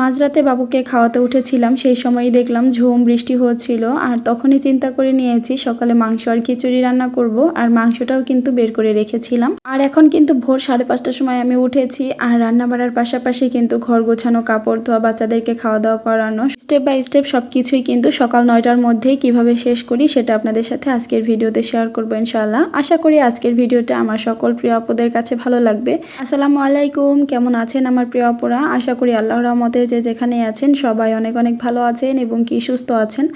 মাঝরাতে বাবুকে খাওয়াতে উঠেছিলাম, সেই সময়ই দেখলাম ঝুম, বৃষ্টি হচ্ছিল। আর তখনই চিন্তা করে নিয়েছি, সকালে মাংস আর খিচুড়ি রান্না করব, আর মাংসটাও কিন্তু বের করে রেখেছিলাম। আর এখন কিন্তু ভোর সাড়ে পাঁচটার সময় আমি উঠেছি, আর রান্না বাড়ার পাশাপাশি কিন্তু ঘর গোছানো, কাপড় ধোয়া, বাচ্চাদেরকে খাওয়া দাওয়া করানো স্টেপ বাই স্টেপ সব কিছুই কিন্তু সকাল নয়টার মধ্যেই কীভাবে শেষ করি সেটা আপনাদের সাথে আজকের ভিডিওতে শেয়ার করব ইনশাল্লাহ আশা করি আজকের ভিডিওটা আমার সকল প্রিয় আপুদের কাছে ভালো লাগবে। আসসালামু আলাইকুম, কেমন আছেন আমার প্রিয় আপুরা? আশা করি আল্লাহর রহমতে যে যেখানে আছেন, সবাই অনেক অনেক ভালো আছেন এবং কি সুস্থ আছেন।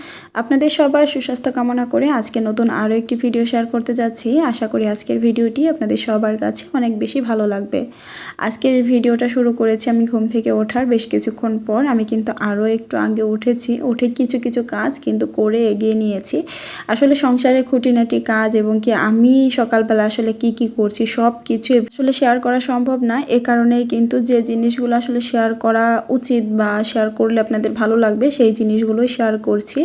আপনাদের সবার সুস্বাস্থ্য কামনা করে আজকে নতুন আরও একটি ভিডিও শেয়ার করতে যাচ্ছি। আশা করি আজকের ভিডিওটি আপনাদের সবার কাছে অনেক বেশি ভালো লাগবে। আজকের ভিডিওটা শুরু করেছি আমি ঘুম থেকে ওঠার বেশ কিছুক্ষণ পর। আমি কিন্তু আরও একটু আগে উঠেছি, উঠে কিছু কিছু কাজ কিন্তু করে এগিয়ে নিয়েছি। আসলে সংসারের খুঁটিনাটি কাজ এবং কি আমি সকালবেলা আসলে কি কি করছি সব কিছু আসলে শেয়ার করা সম্ভব না। এ কারণেই কিন্তু যে জিনিসগুলো আসলে শেয়ার করা উচিত বা শেয়ার করলে আপনাদের ভালো লাগবে সেই জিনিসগুলোই শেয়ার করছি।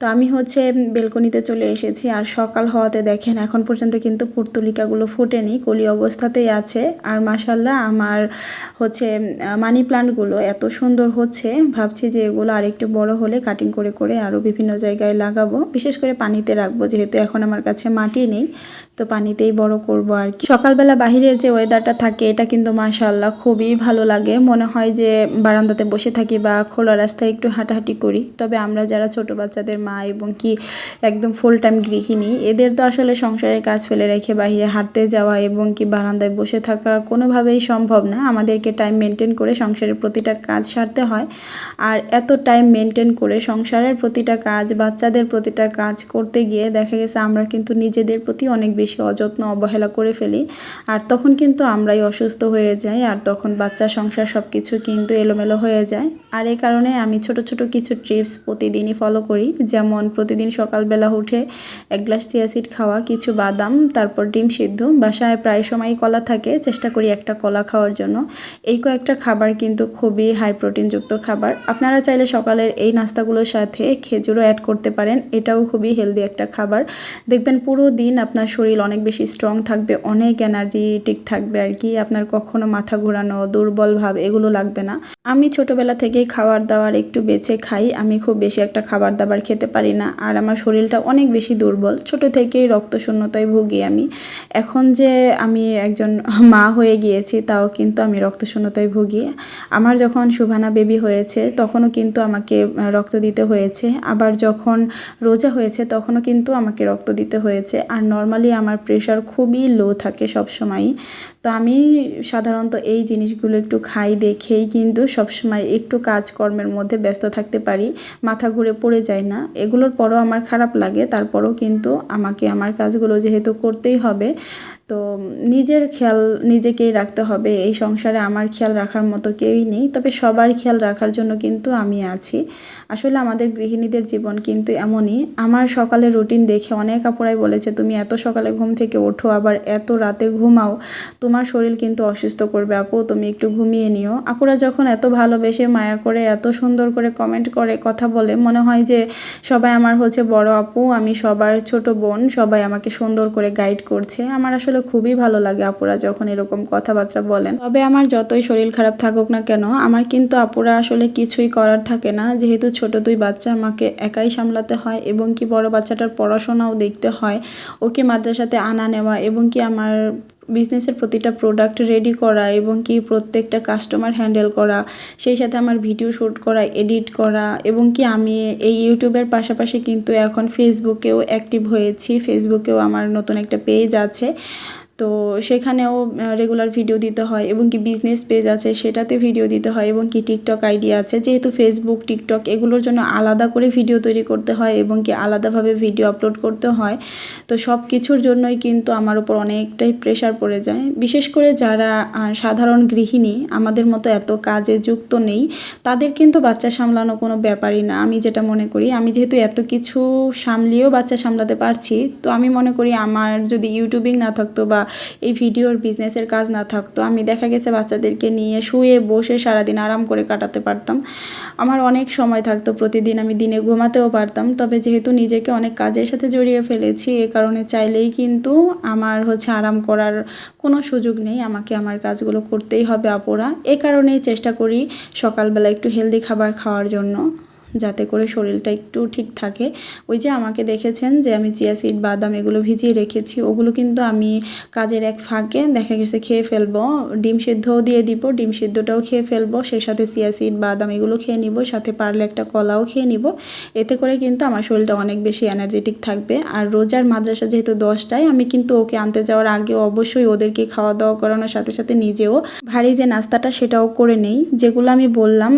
তো আমি হচ্ছে বেলকনিতে চলে এসেছি আর সকাল হওয়াতে দেখেন এখন পর্যন্ত কিন্তু পুর্তলিকাগুলো ফোটেনি, কলি অবস্থাতেই আছে। আর মাসাল্লাহ আমার হচ্ছে মানি প্লান্টগুলো এত সুন্দর হচ্ছে, ভাবছি যে এগুলো আরেকটু বড় হলে কাটিং করে করে আরও বিভিন্ন জায়গায় লাগাবো। বিশেষ করে পানিতে রাখব, যেহেতু এখন আমার কাছে মাটি নেই, তো পানিতেই বড় করব আর কি। সকালবেলা বাহিরের যে ওয়েদারটা থাকে, এটা কিন্তু মাশাল্লাহ খুবই ভালো লাগে। মনে হয় যে বারান্দাতে বসে থাকি বা খোলা রাস্তায় একটু হাঁটাহাঁটি করি। তবে আমরা যারা ছোট বাচ্চাদের মা এবং কি একদম ফুল টাইম গৃহিণী। এদের তো আসলে সংসারের কাজ ফেলে রেখে বাইরে হাঁটতে যাওয়া এবং কি বারান্দায় বসে থাকা কোনোভাবেই সম্ভব না। আমাদেরকে টাইম মেনটেন করে সংসারের প্রতিটা কাজ সারতে হয়। আর এত টাইম মেনটেন করে সংসারের প্রতিটা কাজ, বাচ্চাদের প্রতিটা কাজ করতে গিয়ে দেখা গেছে আমরা কিন্তু নিজেদের প্রতি অনেক বেশি অযত্ন অবহেলা করে ফেলি। আর তখন কিন্তু আমরাই অসুস্থ হয়ে যাই আর তখন বাচ্চা সংসার সব কিছু কিন্তু এলোমেলো হয়ে যায়। আর এই কারণে আমি ছোট ছোট কিছু ট্রিপস প্রতিদিনই ফলো করি যেমন প্রতিদিন সকালবেলা উঠে এক গ্লাস সিয়াসিড খাওয়া, কিছু বাদাম, তারপর ডিম সিদ্ধ। বাসায় প্রায় সময় কলা থাকে, চেষ্টা করি একটা কলা খাওয়ার জন্য। এই কয়েকটা খাবার কিন্তু খুবই হাই প্রোটিনযুক্ত খাবার। আপনারা চাইলে সকালের এই নাস্তাগুলোর সাথে খেজুরও অ্যাড করতে পারেন, এটাও খুবই হেলদি একটা খাবার। দেখবেন পুরো দিন আপনার শরীর অনেক বেশি স্ট্রং থাকবে, অনেক এনার্জেটিক থাকবে আর কি, আপনার কখনো মাথা ঘোরানো, দুর্বল ভাব এগুলো লাগবে না। আমি ছোটবেলা থেকেই খাবার দাবার একটু বেছে খাই, আমি খুব বেশি একটা খাবার দাবার খেতে পারি না। আর আমার শরীরটা অনেক বেশি দুর্বল। ছোট থেকেই রক্তশূন্যতায় ভুগি আমি। এখন যে আমি একজন মা হয়ে গিয়েছি, তাও কিন্তু আমি রক্তশূন্যতায় ভুগি। আমার যখন সুভানা বেবি হয়েছে, তখনও কিন্তু আমাকে রক্ত দিতে হয়েছে। আবার যখন রোজা হয়েছে, তখনও কিন্তু আমাকে রক্ত দিতে হয়েছে। আর নর্মালি আমার প্রেশার খুবই লো থাকে সবসময়ই। তো আমি সাধারণত এই জিনিসগুলো একটু খাই, দেখেই কিন্তু সবসময় একটু কাজকর্মের মধ্যে ব্যস্ত থাকতে পারি, মাথা ঘুরে পড়ে যায় না। এগুলোর পরও আমার খারাপ লাগে, তারপরও কিন্তু আমাকে আমার কাজগুলো যেহেতু করতেই হবে তো নিজের খেয়াল নিজেকেই রাখতে হবে। এই সংসারে আমার খেয়াল রাখার মতো কেউই নেই, তবে সবার খেয়াল রাখার জন্য কিন্তু আমি আছি। আসলে আমাদের গৃহিণীদের জীবন কিন্তু এমনই। আমার সকালে রুটিন দেখে অনেক আপুরাই বলেছে, তুমি এত সকালে ঘুম থেকে ওঠো, আবার এত রাতে ঘুমাও। তোমার শরীর কিন্তু অসুস্থ করবে আপু, তুমি একটু ঘুমিয়ে নিও। আপুরা যখন এত ভালোবেসে মায়া করে, এত সুন্দর করে কমেন্ট করে, কথা বলে, মনে হয় যে সবাই আমার হচ্ছে বড় আপু, আমি সবার ছোট বোন, সবাই আমাকে সুন্দর করে গাইড করছে। আমার আসলে খুবই ভালো লাগে আপুরা যখন এরকম কথাবার্তা বলেন। তবে আমার যতই শরীর খারাপ থাকুক না কেন, আমার কিন্তু আপুরা আসলে কিছুই করার থাকে না। যেহেতু ছোট দুই বাচ্চা, আমাকে একাই সামলাতে হয় এবং কি বড় বাচ্চাটার পড়াশোনাও দেখতে হয়, ওকে মাদ্রাসাতে আনা নেওয়া এবং কি আমার বিজনেসের প্রতিটা প্রোডাক্ট রেডি করা এবং কি প্রত্যেকটা কাস্টমার হ্যান্ডেল করা, সেই সাথে আমার ভিডিও শ্যুট করা এডিট করা এবং কি আমি এই ইউটিউবের পাশাপাশি কিন্তু এখন ফেসবুকেও অ্যাক্টিভ হয়েছি। ফেসবুকেও আমার নতুন একটা পেজ আছে। তো সেখানেও রেগুলার ভিডিও দিতে হয় এবং কি বিজনেস পেজ আছে সেটাতে ভিডিও দিতে হয় এবং কি টিকটক আইডি আছে। যেহেতু ফেসবুক টিকটক এগুলোর জন্য আলাদা করে ভিডিও তৈরি করতে হয় এবং কি আলাদাভাবে ভিডিও আপলোড করতে হয়। তো সব কিছুর জন্যই কিন্তু আমার উপর অনেকটাই প্রেশার পড়ে যায়। বিশেষ করে যারা সাধারণ গৃহিণী, আমাদের মতো এত কাজে যুক্ত নেই, তাদের কিন্তু বাচ্চা সামলানো কোনো ব্যাপারই না। আমি যেটা মনে করি, আমি যেহেতু এত কিছু সামলিয়েও বাচ্চা সামলাতে পারছি, তো আমি মনে করি আমার যদি ইউটিউবিং না থাকতো বা এই ভিডিওর বিজনেসের কাজ না থাকতো। আমি দেখা গেছে বাচ্চাদেরকে নিয়ে শুয়ে বসে সারাদিন আরাম করে কাটাতে পারতাম। আমার অনেক সময় থাকতো, প্রতিদিন আমি দিনে ঘুমাতেও পারতাম। তবে যেহেতু নিজেকে অনেক কাজের সাথে জড়িয়ে ফেলেছি, এ কারণে চাইলেই কিন্তু আমার হচ্ছে আরাম করার কোনো সুযোগ নেই। আমাকে আমার কাজগুলো করতেই হবে আপুরা। এ কারণেই চেষ্টা করি সকালবেলা একটু হেলদি খাবার খাওয়ার জন্য। যাতে করে শরীরটা একটু ঠিক থাকে। ওই যে আমাকে দেখেছেন যে আমি চিয়া সিড, বাদাম এগুলো ভিজিয়ে রেখেছি, ওগুলো কিন্তু আমি কাজের এক ফাঁকে দেখা গেছে খেয়ে ফেলব। ডিম সিদ্ধও দিয়ে দিব, ডিম সিদ্ধটাও খেয়ে ফেলব, সেই সাথে চিয়া সিড, বাদাম এগুলো খেয়ে নিব, সাথে পারলে একটা কলাও খেয়ে নিব। এতে করে কিন্তু আমার শরীরটা অনেক বেশি এনার্জেটিক থাকবে। আর রোজার মাদ্রাসা যেহেতু দশটায়, আমি কিন্তু ওকে আনতে যাওয়ার আগে অবশ্যই ওদেরকে খাওয়া দাওয়া করানোর সাথে সাথে নিজেও ভারী যে নাস্তাটা সেটাও করে নেই। যেগুলো আমি বললাম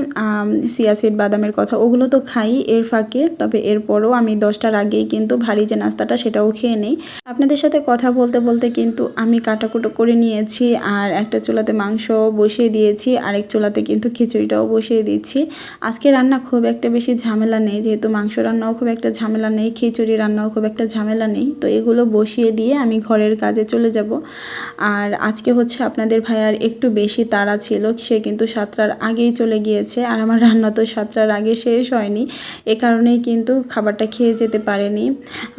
সিয়াসিড বাদামের কথা, ওগুলো তো খাই এর ফাঁকে, তবে এরপরও আমি দশটার আগেই কিন্তু ভারী যে নাস্তাটা সেটাও খেয়ে নেই। আপনাদের সাথে কথা বলতে বলতে কিন্তু আমি কাটাকুটো করে নিয়েছি, আর একটা চুলাতে মাংস বসিয়ে দিয়েছি, আরেক চুলাতে কিন্তু খিচুড়িটাও বসিয়ে দিচ্ছি। আজকে রান্না খুব একটা বেশি ঝামেলা নেই, যেহেতু মাংস রান্নাও খুব একটা ঝামেলা নেই, খিচুড়ি রান্নাও খুব একটা ঝামেলা নেই, তো এগুলো বসিয়ে দিয়ে আমি ঘরের কাজে চলে যাব। আর আজকে হচ্ছে আপনাদের ভাইয়ার একটু বেশি তাড়া ছিল, সে কিন্তু সাতটার আগেই চলে গিয়েছে, আর আমার রান্না তো সাতটার আগে শেষ হয়নি। এ কারণেই কিন্তু খাবারটা খেয়ে যেতে পারেনি।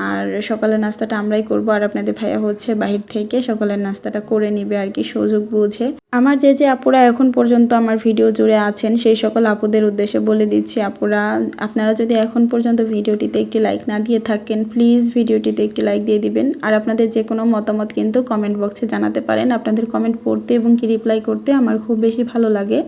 আর সকালের নাস্তাটা আমরাই করব। আর আপনাদের ভাইয়া হচ্ছে বাহির থেকে সকালের নাস্তাটা করে নিবে আর কি সুযোগ বুঝে। আমার যে যে আপুরা এখন পর্যন্ত আমার ভিডিও জুড়ে আছেন, সেই সকল আপুদের উদ্দেশ্যে বলে দিচ্ছি, আপুরা, আপনারা যদি এখন পর্যন্ত ভিডিওটিতে একটি লাইক না দিয়ে থাকেন, প্লিজ ভিডিওটিতে একটি লাইক দিয়ে দিবেন। আর আপনাদের যে কোনো মতামত কিন্তু কমেন্ট বক্সে জানাতে পারেন। আপনাদের কমেন্ট পড়তে এবং কি রিপ্লাই করতে আমার খুব বেশি ভালো লাগে।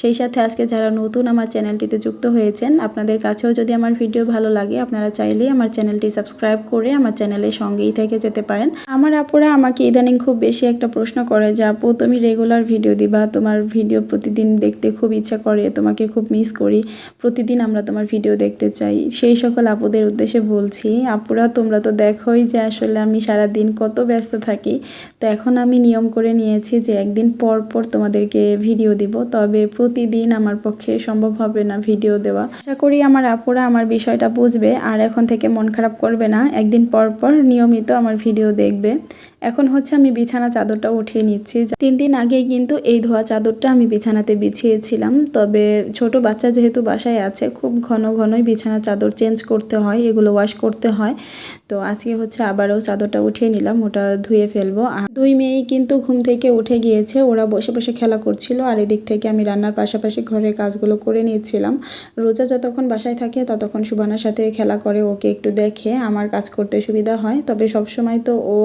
সেই সাথে আজকে যারা নতুন আমার চ্যানেলটিতে যুক্ত হয়েছেন আপনাদের কাছেও যদি আমার ভিডিও ভালো লাগে, আপনারা চাইলেই আমার চ্যানেলটি সাবস্ক্রাইব করে আমার চ্যানেলের সঙ্গেই থেকে যেতে পারেন। আমার আপুরা আমাকে ইদানিং খুব বেশি একটা প্রশ্ন করে যে, আপু, তুমি রেগুলার ভিডিও দিবা? তোমার ভিডিও প্রতিদিন দেখতে খুব ইচ্ছা করে, তোমাকে খুব মিস করি। প্রতিদিন আমরা তোমার ভিডিও দেখতে চাই। সেই সকল আপুদের উদ্দেশ্যে বলছি, আপুরা, তোমরা তো দেখোই যে আসলে আমি সারা দিন কত ব্যস্ত থাকি। তো এখন আমি নিয়ম করে নিয়েছি যে, একদিন পর পর তোমাদেরকে ভিডিও দিব। তবে প্রতিদিন আমার পক্ষে সম্ভব হবে না ভিডিও দেওয়া। আশা করি আমার আপুরা আমার বিষয়টা বুঝবে আর এখন থেকে মন খারাপ করবে না। একদিন পর পর নিয়মিত আমার ভিডিও দেখবে। এখন হচ্ছে আমি বিছানা চাদরটা উঠিয়ে নিচ্ছি। তিন দিন আগে কিন্তু এই ধোয়া চাদরটা আমি বিছানাতে বিছিয়েছিলাম। তবে ছোট বাচ্চা যেহেতু বাসায় আছে, খুব ঘন ঘনই বিছানা চাদর চেঞ্জ করতে হয়, এগুলো ওয়াশ করতে হয়। তো আজকে হচ্ছে আবারও চাদরটা উঠিয়ে নিলাম, ওটা ধুয়ে ফেলব। আর দুই মেয়েই কিন্তু ঘুম থেকে উঠে গিয়েছে, ওরা বসে বসে খেলা করছিল, আর এদিক থেকে আমি রান্নার পাশাপাশি ঘরের কাজগুলো করে নিয়েছিলাম। রোজা যতক্ষণ বাসায় থাকে, ততক্ষণ সুবানার সাথে খেলা করে, ওকে একটু দেখে আমার কাজ করতে সুবিধা হয়। তবে সব সময় তো ও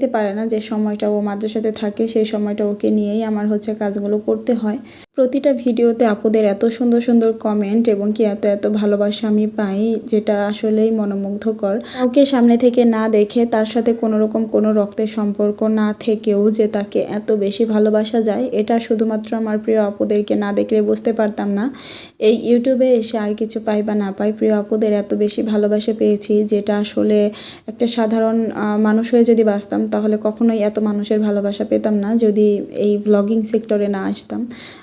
দেখতে পারে না যে সময়টা ও মাদ্রাসাতে থাকে, সেই সময়টা ওকে নিয়েই আমার হচ্ছে কাজগুলো করতে হয়। প্রতিটা ভিডিওতে আপুদের এত সুন্দর সুন্দর কমেন্ট এবং কি এত এত ভালোবাসা আমি পাই, যেটা আসলেই মনোমুগ্ধকর। কাউকে সামনে থেকে না দেখে তার সাথে কোনো রকম কোনো রক্তের সম্পর্ক না থেকেও যে তাকে এত বেশি ভালোবাসা যায়, এটা শুধুমাত্র আমার প্রিয় আপুদেরকে না দেখলে বুঝতে পারতাম না। এই ইউটিউবে এসে আর কিছু পাই বা না পাই, প্রিয় আপুদের এত বেশি ভালোবাসা পেয়েছি, যেটা আসলে একটা সাধারণ মানুষ হয়ে যদি বাঁচতাম তাহলে কখনোই এত মানুষের ভালোবাসা পেতাম না যদি এই ব্লগিং সেক্টরে না আসতাম।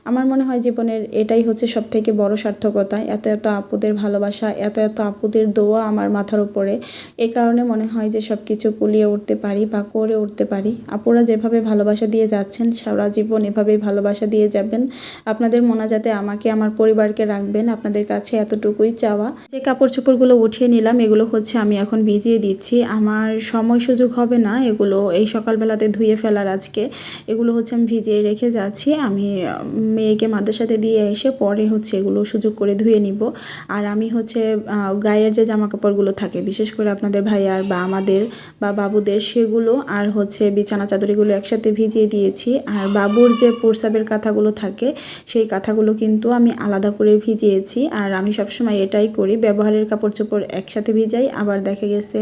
আমার মনে হয় জীবনের এটাই হচ্ছে সব থেকে বড় সার্থকতা। এত এত আপুদের ভালোবাসা, এত এত আপুদের দোয়া আমার মাথার উপরে। এ কারণে মনে হয় যে সব কিছু কুলিয়ে উঠতে পারি বা করে উঠতে পারি। আপুরা যেভাবে ভালোবাসা দিয়ে যাচ্ছেন, সারা জীবন এভাবেই ভালোবাসা দিয়ে যাবেন। আপনাদের মোনাজাতে আমাকে, আমার পরিবারকে রাখবেন। আপনাদের কাছে এতটুকুই চাওয়া। যে কাপড় চোপড়গুলো উঠিয়ে নিলাম, এগুলো হচ্ছে আমি এখন ভিজিয়ে দিচ্ছি। আমার সময় সুযোগ হবে না, এগুলো এই সকালবেলাতে ধুয়ে ফেলার আজকে, এগুলো হচ্ছে আমি ভিজিয়ে রেখে যাচ্ছি। আমি মেয়েকে মাদ্রাসাতে দিয়ে এসে পরে হচ্ছে এগুলো সুযোগ করে ধুয়ে নিব। আর আমি হচ্ছে গায়ের যে জামা কাপড়গুলো থাকে, বিশেষ করে আপনাদের ভাইয়ার বা আমাদের বা বাবুদের, সেগুলো আর হচ্ছে বিছানা চাদরিগুলো একসাথে ভিজিয়ে দিয়েছি। আর বাবুর যে প্রসাবের কাঁথাগুলো থাকে, সেই কাঁথাগুলো কিন্তু আমি আলাদা করে ভিজিয়েছি। আর আমি সবসময় এটাই করি, ব্যবহারের কাপড় চোপড় একসাথে ভিজাই। আবার দেখা গেছে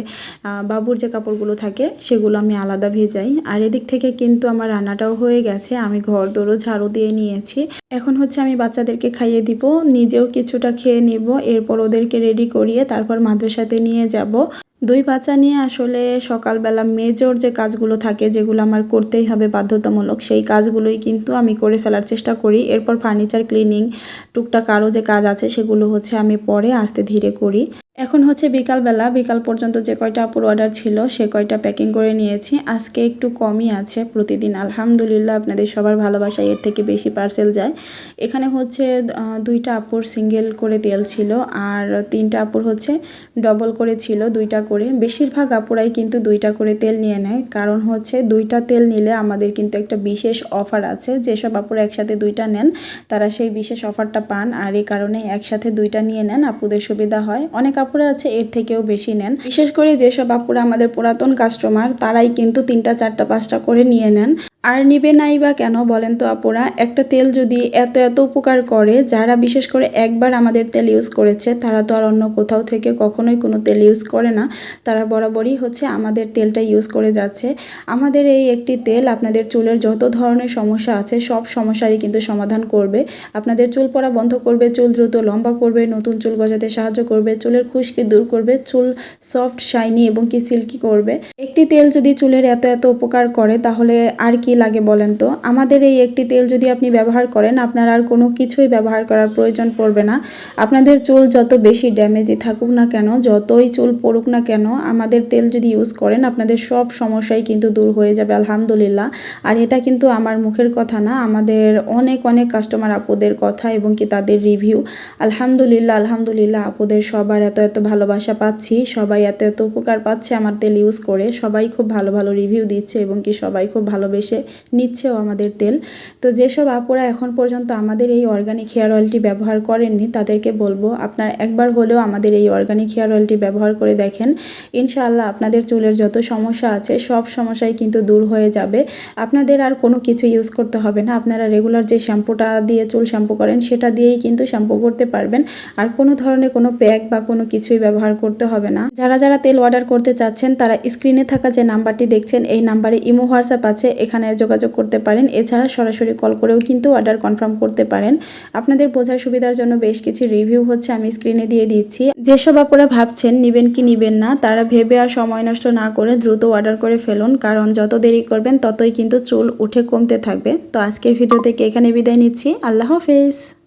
বাবুর যে কাপড়গুলো থাকে, সেগুলো আমি আলাদা ভেজাই। আর এদিক থেকে কিন্তু আমার রান্নাটাও হয়ে গেছে। আমি ঘর দৌড়ো ঝাড়ু দিয়ে নিয়েছি। এখন হচ্ছে আমি বাচ্চাদেরকে খাইয়ে দিব। নিজেও কিছুটা খেয়ে নিব। এরপর ওদেরকে রেডি করিয়ে তারপর মাদ্রাসাতে নিয়ে যাব। দুই বাচ্চা নিয়ে আসলে সকালবেলা মেজর যে কাজগুলো থাকে, যেগুলো আমার করতেই হবে বাধ্যতামূলক, সেই কাজগুলোই কিন্তু আমি করে ফেলার চেষ্টা করি। এরপর ফার্নিচার ক্লিনিং টুকটাক আরও যে কাজ আছে, সেগুলো হচ্ছে আমি পরে আস্তে ধীরে করি। এখন হচ্ছে বিকালবেলা, বিকাল পর্যন্ত যে কয়টা আপুর অর্ডার ছিল, সে কয়টা প্যাকিং করে নিয়েছি। আজকে একটু কমই আছে প্রতিদিন, আলহামদুলিল্লাহ আপনাদের সবার ভালোবাসায় এর থেকে বেশি পার্সেল যায়। এখানে হচ্ছে দুইটা আপুর সিঙ্গেল করে তেল ছিল আর তিনটা আপুর হচ্ছে ডবল করে ছিল, দুইটা করে। বেশিরভাগ আপুরাই কিন্তু দুইটা করে তেল নিয়ে নেয়। কারণ হচ্ছে দুইটা তেল নিলে আমাদের কিন্তু একটা বিশেষ অফার আছে। যেসব আপুরা একসাথে দুইটা নেন, তারা সেই বিশেষ অফারটা পান আর এই কারণে একসাথে দুইটা নিয়ে নেন, আপুদের সুবিধা হয়। অনেক আপুরা আছে, এর থেকেও বেশি নেন। বিশেষ করে যেসব আপুরা আমাদের পুরাতন কাস্টমার, তারাই কিন্তু তিনটা, চারটা, পাঁচটা করে নিয়ে নেন। আর নিবে নাই বা কেন বলেন তো আপুরা? একটা তেল যদি এত এত উপকার করে, যারা বিশেষ করে একবার আমাদের তেল ইউজ করেছে, তারা তো আর অন্য কোথাও থেকে কখনোই কোনো তেল ইউজ করে না। তারা বরাবরই হচ্ছে আমাদের তেলটা ইউজ করে যাচ্ছে। আমাদের এই একটি তেল আপনাদের চুলের যত ধরনের সমস্যা আছে, সব সমস্যারই কিন্তু সমাধান করবে। আপনাদের চুল পড়া বন্ধ করবে, চুল দ্রুত লম্বা করবে, নতুন চুল গজাতে সাহায্য করবে, চুলের খুশকি দূর করবে, চুল সফট শাইনি এবং কি সিল্কি করবে। একটি তেল যদি চুলের এত এত উপকার করে, তাহলে আর কি লাগে বলেন তো? আমাদের এই একটি তেল যদি আপনি ব্যবহার করেন, আপনার আর কোনো কিছুই ব্যবহার করার প্রয়োজন পড়বে না। আপনাদের চুল যত বেশি ড্যামেজই থাকুক না কেন, যতই চুল পড়ুক না কেন, আমাদের তেল যদি ইউজ করেন, আপনাদের সব সমস্যাই কিন্তু দূর হয়ে যাবে, আলহামদুলিল্লাহ। আর এটা কিন্তু আমার মুখের কথা না, আমাদের অনেক অনেক কাস্টমার আপুদের কথা এবং কি তাদের রিভিউ আলহামদুলিল্লাহ আলহামদুলিল্লাহ, আপুদের সবার এত এত ভালোবাসা পাচ্ছি, সবাই এত এত উপকার পাচ্ছে আমার তেল ইউজ করে, সবাই খুব ভালো ভালো রিভিউ দিচ্ছে এবং কি সবাই খুব ভালোবেসে নিচ্ছেও আমাদের তেল। তো যেসব আপুরা এখন পর্যন্ত আমাদের এই অর্গানিক হেয়ার অয়েলটি ব্যবহার করেননি, তাদেরকে বলব, আপনার একবার হলেও আমাদের এই অর্গানিক হেয়ার অয়েলটি ব্যবহার করে দেখেন। ইনশাআল্লাহ আপনাদের চুলের যত সমস্যা আছে, সব সমস্যাই কিন্তু দূর হয়ে যাবে। আপনাদের আর কোনো কিছু ইউজ করতে হবে না। আপনারা রেগুলার যে শ্যাম্পুটা দিয়ে চুল শ্যাম্পু করেন, সেটা দিয়েই কিন্তু শ্যাম্পু করতে পারবেন। আর কোনো ধরনের কোনো প্যাক বা কোনো কিছুই ব্যবহার করতে হবে না। যারা যারা তেল অর্ডার করতে চাচ্ছেন, তারা স্ক্রিনে থাকা যে নাম্বারটি দেখছেন, এই নাম্বারে ইমো হোয়াটসঅ্যাপ আছে। এখানে যোগাযোগ করতে পারেন। এছাড়া সরাসরি কল করেও কিন্তু অর্ডার কনফার্ম করতে পারেন। আপনাদের বোঝার সুবিধার জন্য বেশ কিছু রিভিউ হচ্ছে আমি স্ক্রিনে দিয়ে দিচ্ছি। যেসব আপনারা ভাবছেন নিবেন কি নিবেন না, তারা ভেবে আর সময় নষ্ট না করে দ্রুত অর্ডার করে ফেলুন। কারণ যত দেরি করবেন, ততই কিন্তু চুল উঠে কমতে থাকবে। তো আজকের ভিডিও থেকে এখানে বিদায় নিচ্ছি। আল্লাহ হাফেজ।